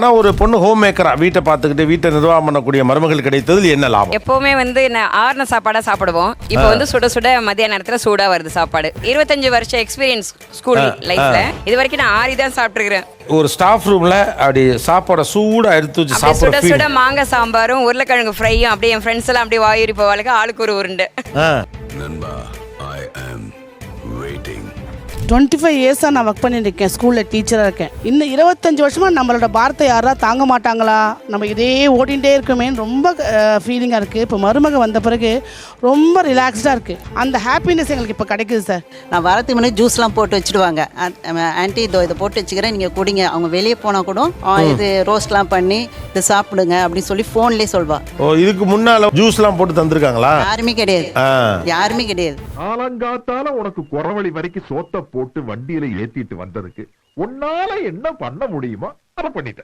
ஆனா ஒரு பொண்ணு ஹோம் மேக்கரா வீட்டை பார்த்துக்கிட்டு வீட்டை நிர்வாகம் பண்ணக்கூடிய மருமகள் கிடைத்ததில் என்ன லாபம்? எப்பவுமே வந்து நான் ஆறுன சாப்பாடா சாப்பிடுவோம். இப்போ வந்து சுட சுட மதிய நேரத்துல சூடா வருது சாப்பாடு. இருபத்தஞ்சு வருஷம் எக்ஸ்பீரியன்ஸ் ஸ்கூல் லைஃப்ல இது வரைக்கும் நான் ஆறி தான் சாப்பிட்டுருக்கிறேன். ஒரு ஸ்டாஃப் ரூம்ல அப்படி சாப்பாடை சூடா எடுத்து வச்சு அப்படியே சுட மாங்காய் சாம்பாரும் உருளைக்கிழங்கு ஃப்ரையும் அப்படியே என் ஃப்ரெண்ட்ஸ் எல்லாம் அப்படியே வாயூரி போவாளுக்கு ஆளுக்கு ஒரு உருண்டை. நண்பா ஐ ஆம் வெயிட்டிங் டுவெண்ட்டி ஃபைவ் இயர்ஸாக நான் ஒர்க் பண்ணிட்டு இருக்கேன் ஸ்கூலில் டீச்சராக இருக்கேன். இன்னும் இருபத்தஞ்சு வருஷமாக நம்மளோட பாரத்தை யாராவது தாங்க மாட்டாங்களா? நம்ம இதே ஓடிண்டே இருக்கோமேன்னு ரொம்ப ஃபீலிங்காக இருக்குது இப்போ மருமக வந்த பிறகு ரொம்ப ரிலாக்ஸ்டாக இருக்குது அந்த ஹாப்பினஸ் எங்களுக்கு இப்போ கிடைக்குது சார் நான் வரதுக்கு முன்னாடி ஜூஸ்லாம் போட்டு வச்சுடுவாங்க. ஆன்ட்டி இதோ இதை போட்டு வச்சுக்கிறேன். நீங்கள் குடிங்க. அவங்க வெளியே போனால் கூட "ஆ, இது ரோஸ்ட்லாம் பண்ணி இது சாப்பிடுங்க அப்படின்னு சொல்லி ஃபோன்லேயே சொல்வா. ஓ இதுக்கு முன்னால ஜூஸ்லாம் போட்டு தந்திருக்காங்களா? யாருமே கிடையாது. யாருமே கிடையாது. உனக்கு குறவழி வரைக்கும் சோத்த போட்டு வண்டியில ஏத்திட்டு வந்ததுக்கு உன்னால என்ன பண்ண முடியுமோ அதை பண்ணிட்ட